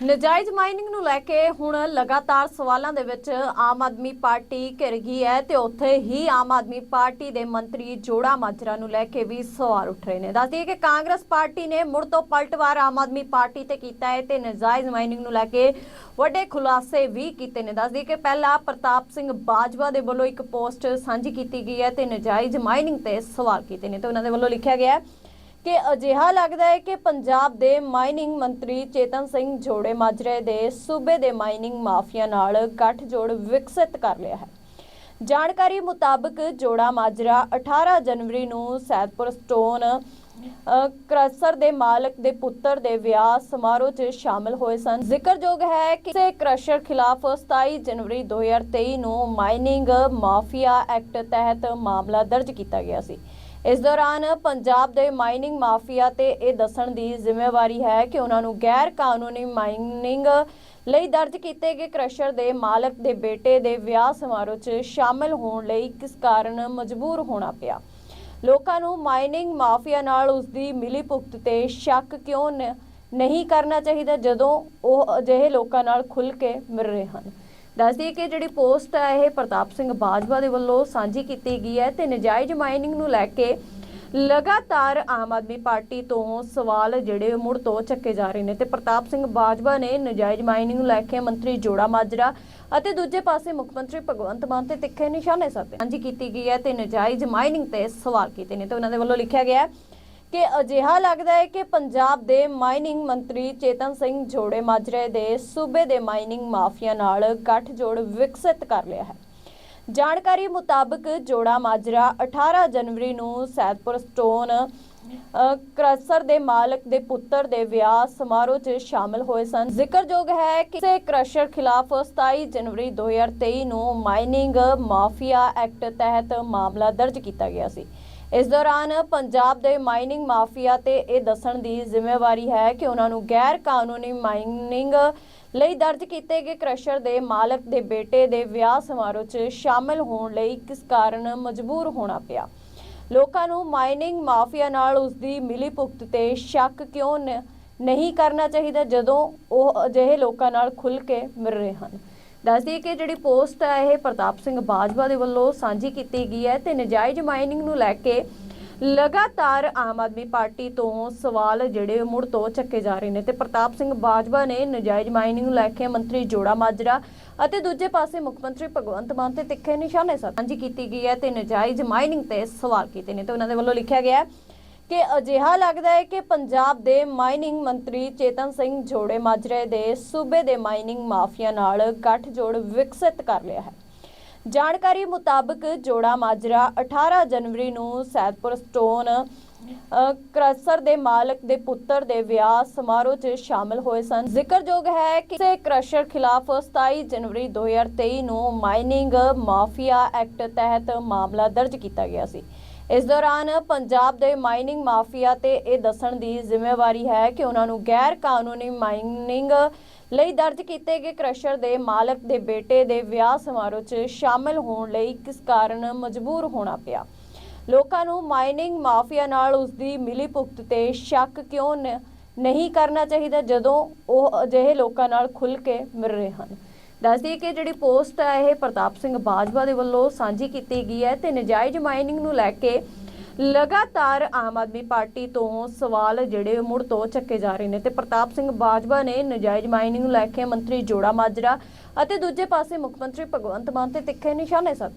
ਨਜਾਇਜ਼ ਮਾਈਨਿੰਗ ਨੂੰ ਲੈ ਕੇ ਹੁਣ ਲਗਾਤਾਰ ਸਵਾਲਾਂ ਦੇ ਵਿੱਚ ਆਮ ਆਦਮੀ ਪਾਰਟੀ ਘਿਰ ਗਈ ਹੈ ਤੇ ਉੱਥੇ ਹੀ ਆਮ ਆਦਮੀ ਪਾਰਟੀ ਦੇ ਮੰਤਰੀ ਜੋੜਾ ਮਾਜਰਾ ਨੂੰ ਲੈ ਕੇ ਵੀ ਸਵਾਲ ਉੱਠ ਰਹੇ ਨੇ। ਦੱਸਦੀ ਹੈ ਕਿ ਕਾਂਗਰਸ ਪਾਰਟੀ ਨੇ ਮੁੜ ਤੋਂ ਪਲਟਵਾਰ ਆਮ ਆਦਮੀ ਪਾਰਟੀ ਤੇ ਕੀਤਾ ਹੈ ਤੇ ਨਜਾਇਜ਼ ਮਾਈਨਿੰਗ ਨੂੰ ਲੈ ਕੇ ਵੱਡੇ ਖੁਲਾਸੇ ਵੀ ਕੀਤੇ ਨੇ। ਦੱਸਦੀ ਹੈ ਕਿ ਪਹਿਲਾਂ ਪ੍ਰਤਾਪ ਸਿੰਘ ਬਾਜਵਾ ਦੇ ਵੱਲੋਂ ਇੱਕ ਪੋਸਟ ਸਾਂਝੀ ਕੀਤੀ ਗਈ ਹੈ ਤੇ ਨਜਾਇਜ਼ ਮਾਈਨਿੰਗ ਤੇ ਸਵਾਲ ਕੀਤੇ ਨੇ ਤੇ ਉਹਨਾਂ ਦੇ ਵੱਲੋਂ ਲਿਖਿਆ ਗਿਆ ਹੈ ਕਿ ਅਜਿਹਾ ਲੱਗਦਾ ਹੈ ਕਿ ਪੰਜਾਬ ਦੇ ਮਾਈਨਿੰਗ ਮੰਤਰੀ ਚੇਤਨ ਸਿੰਘ ਜੋੜੇ ਮਾਜਰੇ ਦੇ ਸੂਬੇ ਦੇ ਮਾਈਨਿੰਗ ਮਾਫੀਆ ਨਾਲ ਗੱਠਜੋੜ ਵਿਕਸਿਤ ਕਰ ਲਿਆ ਹੈ। ਜਾਣਕਾਰੀ ਮੁਤਾਬਕ ਜੋੜਾ ਮਾਜਰਾ 18 ਜਨਵਰੀ ਨੂੰ ਸੈਦਪੁਰ ਸਟੋਨ ਅ, ਕ੍ਰਸ਼ਰ ਦੇ ਮਾਲਕ ਦੇ ਪੁੱਤਰ ਦੇ ਵਿਆਹ ਸਮਾਰੋਹ 'ਚ ਸ਼ਾਮਲ ਹੋਏ ਸਨ। ਜ਼ਿਕਰਯੋਗ ਹੈ ਕਿ ਇਸੇ ਕ੍ਰਸ਼ਰ ਖਿਲਾਫ 27 ਜਨਵਰੀ 2023 ਨੂੰ ਮਾਈਨਿੰਗ ਮਾਫੀਆ ਐਕਟ ਤਹਿਤ ਮਾਮਲਾ ਦਰਜ ਕੀਤਾ ਗਿਆ ਸੀ। ਇਸ ਦੌਰਾਨ ਪੰਜਾਬ ਦੇ ਮਾਈਨਿੰਗ ਮਾਫੀਆ ਤੇ ਇਹ ਦੱਸਣ ਦੀ ਜ਼ਿੰਮੇਵਾਰੀ ਹੈ ਕਿ ਉਹਨਾਂ ਨੂੰ ਗੈਰ ਕਾਨੂੰਨੀ ਮਾਈਨਿੰਗ ਲਈ ਦਰਜ ਕੀਤੇ ਗਏ ਕ੍ਰਸ਼ਰ ਦੇ ਮਾਲਕ ਦੇ ਬੇਟੇ ਦੇ ਵਿਆਹ ਸਮਾਰੋਹ 'ਚ ਸ਼ਾਮਲ ਹੋਣ ਲਈ ਕਿਸ ਕਾਰਨ ਮਜਬੂਰ ਹੋਣਾ ਪਿਆ। ਲੋਕਾਂ ਨੂੰ ਮਾਈਨਿੰਗ ਮਾਫੀਆ ਨਾਲ ਉਸ ਦੀ ਮਿਲੀ ਭੁਗਤ ਤੇ ਸ਼ੱਕ ਕਿਉਂ ਨ- ਨਹੀਂ ਕਰਨਾ ਚਾਹੀਦਾ ਜਦੋਂ ਉਹ ਅਜਿਹੇ ਲੋਕਾਂ ਨਾਲ ਖੁੱਲ ਕੇ ਮਿਲ ਰਹੇ ਹਨ? ਦੱਸਦੀ ਕਿ ਜਿਹੜੀ ਪੋਸਟ ਹੈ, ਇਹ ਪ੍ਰਤਾਪ ਸਿੰਘ ਬਾਜਵਾ ਦੇ ਵੱਲੋਂ ਸਾਂਝੀ ਕੀਤੀ ਗਈ ਹੈ ਤੇ ਨਜਾਇਜ਼ ਮਾਈਨਿੰਗ ਨੂੰ ਲੈ ਕੇ ਲਗਾਤਾਰ ਆਮ ਆਦਮੀ ਪਾਰਟੀ ਤੋਂ ਸਵਾਲ ਜਿਹੜੇ ਮੁੜ ਤੋਂ ਚੱਕੇ ਜਾ ਰਹੇ ਨੇ ਤੇ ਪ੍ਰਤਾਪ ਸਿੰਘ ਬਾਜਵਾ ਨੇ ਨਜਾਇਜ਼ ਮਾਈਨਿੰਗ ਨੂੰ ਲੈ ਕੇ ਮੰਤਰੀ ਜੋੜਾ ਮਾਜਰਾ ਅਤੇ ਦੂਜੇ ਪਾਸੇ ਮੁੱਖ ਮੰਤਰੀ ਭਗਵੰਤ ਮਾਨ ਤੇ ਤਿੱਖੇ ਨਿਸ਼ਾਨੇ ਸਾਧੇ। ਸਾਂਝੀ ਕੀਤੀ ਗਈ ਹੈ ਤੇ ਨਜਾਇਜ਼ ਮਾਈਨਿੰਗ ਤੇ ਸਵਾਲ ਕੀਤੇ ਨੇ ਤੇ ਉਹਨਾਂ ਦੇ ਵੱਲੋਂ ਲਿਖਿਆ ਗਿਆ ਹੈ ਕਿ ਅਜਿਹਾ ਲੱਗਦਾ ਹੈ ਕਿ ਪੰਜਾਬ ਦੇ ਮਾਈਨਿੰਗ ਮੰਤਰੀ ਚੇਤਨ ਸਿੰਘ ਜੋੜੇ ਮਾਜਰੇ ਦੇ ਸੂਬੇ ਦੇ ਮਾਈਨਿੰਗ ਮਾਫੀਆ ਨਾਲ ਗੱਠਜੋੜ ਵਿਕਸਿਤ ਕਰ ਲਿਆ ਹੈ। ਜਾਣਕਾਰੀ ਮੁਤਾਬਕ ਜੋੜਾ ਮਾਜਰਾ 18 ਜਨਵਰੀ ਨੂੰ ਸੈਦਪੁਰ ਸਟੋਨ ਅ, ਕ੍ਰਸ਼ਰ ਦੇ ਮਾਲਕ ਦੇ ਪੁੱਤਰ ਦੇ ਵਿਆਹ ਸਮਾਰੋਹ 'ਚ ਸ਼ਾਮਲ ਹੋਏ ਸਨ। ਜ਼ਿਕਰਯੋਗ ਹੈ ਕਿ ਇਸੇ ਕ੍ਰਸ਼ਰ ਖਿਲਾਫ 27 ਜਨਵਰੀ 2023 ਨੂੰ ਮਾਈਨਿੰਗ ਮਾਫੀਆ ਐਕਟ ਤਹਿਤ ਮਾਮਲਾ ਦਰਜ ਕੀਤਾ ਗਿਆ ਸੀ। ਇਸ ਦੌਰਾਨ ਪੰਜਾਬ ਦੇ ਮਾਈਨਿੰਗ ਮਾਫੀਆ ਤੇ ਇਹ ਦੱਸਣ ਦੀ ਜ਼ਿੰਮੇਵਾਰੀ ਹੈ ਕਿ ਉਹਨਾਂ ਨੂੰ ਗੈਰ ਕਾਨੂੰਨੀ ਮਾਈਨਿੰਗ ਲਈ ਦਰਜ ਕੀਤੇ ਗਏ ਕ੍ਰਸ਼ਰ ਦੇ ਮਾਲਕ ਦੇ ਬੇਟੇ ਦੇ ਵਿਆਹ ਸਮਾਰੋਹ 'ਚ ਸ਼ਾਮਲ ਹੋਣ ਲਈ ਕਿਸ ਕਾਰਨ ਮਜਬੂਰ ਹੋਣਾ ਪਿਆ। ਲੋਕਾਂ ਨੂੰ ਮਾਈਨਿੰਗ ਮਾਫੀਆ ਨਾਲ ਉਸਦੀ ਮਿਲੀ ਭੁਗਤ ਤੇ ਸ਼ੱਕ ਕਿਉਂ ਨ- ਨਹੀਂ ਕਰਨਾ ਚਾਹੀਦਾ ਜਦੋਂ ਉਹ ਅਜਿਹੇ ਲੋਕਾਂ ਨਾਲ ਖੁੱਲ ਕੇ ਮਿਲ ਰਹੇ ਹਨ? ਦੱਸਦੀ ਕਿ ਜਿਹੜੀ ਪੋਸਟ ਹੈ, ਇਹ ਪ੍ਰਤਾਪ ਸਿੰਘ ਬਾਜਵਾ ਦੇ ਵੱਲੋਂ ਸਾਂਝੀ ਕੀਤੀ ਗਈ ਹੈ ਤੇ ਨਜਾਇਜ਼ ਮਾਈਨਿੰਗ ਨੂੰ ਲੈ ਕੇ ਲਗਾਤਾਰ ਆਮ ਆਦਮੀ ਪਾਰਟੀ ਤੋਂ ਸਵਾਲ ਜਿਹੜੇ ਮੁੜ ਤੋਂ ਚੱਕੇ ਜਾ ਰਹੇ ਨੇ ਤੇ ਪ੍ਰਤਾਪ ਸਿੰਘ ਬਾਜਵਾ ਨੇ ਨਜਾਇਜ਼ ਮਾਈਨਿੰਗ ਨੂੰ ਲੈ ਕੇ ਮੰਤਰੀ ਜੋੜਾ ਮਾਜਰਾ ਅਤੇ ਦੂਜੇ ਪਾਸੇ ਮੁੱਖ ਮੰਤਰੀ ਭਗਵੰਤ ਮਾਨ ਤੇ ਤਿੱਖੇ ਨਿਸ਼ਾਨੇ ਸਾਂਝੀ ਕੀਤੀ ਗਈ ਹੈ ਤੇ ਨਜਾਇਜ਼ ਮਾਈਨਿੰਗ ਤੇ ਸਵਾਲ ਕੀਤੇ ਨੇ ਤੇ ਉਹਨਾਂ ਦੇ ਵੱਲੋਂ ਲਿਖਿਆ ਗਿਆ ਹੈ ਕਿ ਅਜਿਹਾ ਲੱਗਦਾ ਹੈ ਕਿ ਪੰਜਾਬ ਦੇ ਮਾਈਨਿੰਗ ਮੰਤਰੀ ਚੇਤਨ ਸਿੰਘ ਜੋੜੇ ਮਾਜਰੇ ਦੇ ਸੂਬੇ ਦੇ ਮਾਈਨਿੰਗ ਮਾਫੀਆ ਨਾਲ ਗੱਠਜੋੜ ਵਿਕਸਿਤ ਕਰ ਲਿਆ ਹੈ। ਜਾਣਕਾਰੀ ਮੁਤਾਬਕ ਜੋੜਾ ਮਾਜਰਾ 18 ਜਨਵਰੀ ਨੂੰ ਸੈਦਪੁਰ ਸਟੋਨ ਅ, ਕ੍ਰਸ਼ਰ ਦੇ ਮਾਲਕ ਦੇ ਪੁੱਤਰ ਦੇ ਵਿਆਹ ਸਮਾਰੋਹ 'ਚ ਸ਼ਾਮਲ ਹੋਏ ਸਨ। ਜ਼ਿਕਰਯੋਗ ਹੈ ਕਿ ਇਸੇ ਕ੍ਰਸ਼ਰ ਖਿਲਾਫ 27 ਜਨਵਰੀ 2023 ਨੂੰ ਮਾਈਨਿੰਗ ਮਾਫੀਆ ਐਕਟ ਤਹਿਤ ਮਾਮਲਾ ਦਰਜ ਕੀਤਾ ਗਿਆ ਸੀ। ਇਸ ਦੌਰਾਨ ਪੰਜਾਬ ਦੇ ਮਾਈਨਿੰਗ ਮਾਫੀਆ ਤੇ ਇਹ ਦੱਸਣ ਦੀ ਜ਼ਿੰਮੇਵਾਰੀ ਹੈ ਕਿ ਉਹਨਾਂ ਨੂੰ ਗੈਰ ਕਾਨੂੰਨੀ ਮਾਈਨਿੰਗ ਲਈ ਦਰਜ ਕੀਤੇ ਗਏ ਕ੍ਰਸ਼ਰ ਦੇ ਮਾਲਕ ਦੇ ਬੇਟੇ ਦੇ ਵਿਆਹ ਸਮਾਰੋਹ 'ਚ ਸ਼ਾਮਲ ਹੋਣ ਲਈ ਕਿਸ ਕਾਰਨ ਮਜਬੂਰ ਹੋਣਾ ਪਿਆ। ਲੋਕਾਂ ਨੂੰ ਮਾਈਨਿੰਗ ਮਾਫੀਆ ਨਾਲ ਉਸ ਦੀ ਮਿਲੀ ਭੁਗਤ ਤੇ ਸ਼ੱਕ ਕਿਉਂ ਨ- ਨਹੀਂ ਕਰਨਾ ਚਾਹੀਦਾ ਜਦੋਂ ਉਹ ਅਜਿਹੇ ਲੋਕਾਂ ਨਾਲ ਖੁੱਲ ਕੇ ਮਿਲ ਰਹੇ ਹਨ? ਦੱਸਦੀ ਕਿ ਜਿਹੜੀ ਪੋਸਟ ਹੈ, ਇਹ ਪ੍ਰਤਾਪ ਸਿੰਘ ਬਾਜਵਾ ਦੇ ਵੱਲੋਂ ਸਾਂਝੀ ਕੀਤੀ ਗਈ ਹੈ ਤੇ ਨਜਾਇਜ਼ ਮਾਈਨਿੰਗ ਨੂੰ ਲੈ ਕੇ ਲਗਾਤਾਰ ਆਮ ਆਦਮੀ ਪਾਰਟੀ ਤੋਂ ਸਵਾਲ ਜਿਹੜੇ ਮੁੜ ਤੋਂ ਚੱਕੇ ਜਾ ਰਹੇ ਨੇ ਤੇ ਪ੍ਰਤਾਪ ਸਿੰਘ ਬਾਜਵਾ ਨੇ ਨਜਾਇਜ਼ ਮਾਈਨਿੰਗ ਨੂੰ ਲੈ ਕੇ ਮੰਤਰੀ ਜੋੜਾ ਮਾਜਰਾ ਅਤੇ ਦੂਜੇ ਪਾਸੇ ਮੁੱਖ ਮੰਤਰੀ ਭਗਵੰਤ ਮਾਨ ਤੇ ਤਿੱਖੇ ਨਿਸ਼ਾਨੇ ਸਾਧੇ।